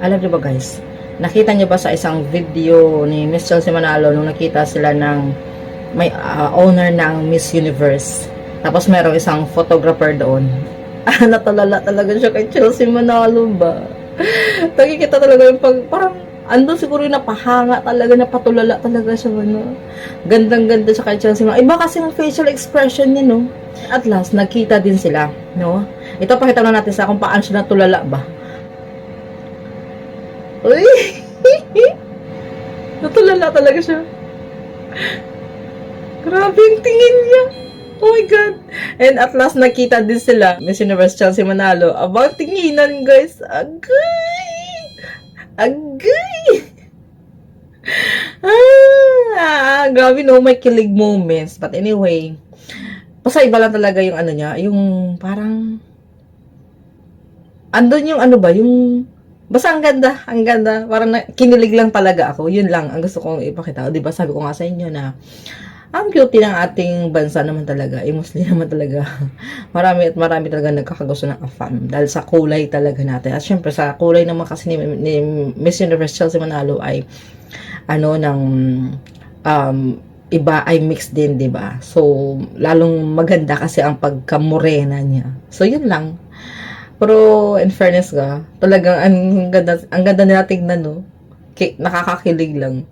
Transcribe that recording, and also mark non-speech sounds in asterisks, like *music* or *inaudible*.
Alam niyo ba guys, nakita niyo ba sa isang video ni Miss Chelsea Manalo nung nakita sila ng may ah, owner ng Miss Universe. Tapos merong isang photographer doon. *laughs* Ah, natulala talaga siya kay Chelsea Manalo ba? *laughs* Nakikita talaga yung pag, parang andun siguro yung napahanga talaga, napatulala talaga siya, ano. Gandang-ganda siya kay Chelsea. Iba kasi ang facial expression niya, no? At last, nagkita din sila, no? Ito, pakita na natin sa kung paano siya natulala ba. Uy! *laughs* Natulala talaga siya. Grabe yung tingin niya. Oh my God. And at last, nakita din sila. Miss Universe Chelsea Manalo. About tinginan, guys. Agay! Agay! Ah, grabe no, may kilig moments. But anyway, basta iba lang talaga yung ano niya, yung parang, andun yung ano ba, yung, basta ang ganda, ang ganda, parang na, kinilig lang talaga ako, yun lang, ang gusto kong ipakita. Di ba sabi ko nga sa inyo na, ang beauty ng ating bansa naman talaga, eh, mostly *laughs* naman talaga, marami at marami talaga nagkakagusto ng afam dahil sa kulay talaga natin. At syempre sa kulay naman kasi ni, ni Miss Universe Chelsea Manalo ay ano ng um, iba ay mixed din, 'di ba? So lalong maganda kasi ang pagkamorena niya. So yun lang. Pero in fairness ga, talagang ang ganda ang ganda nila tingnan no. Ki- nakakakilig lang.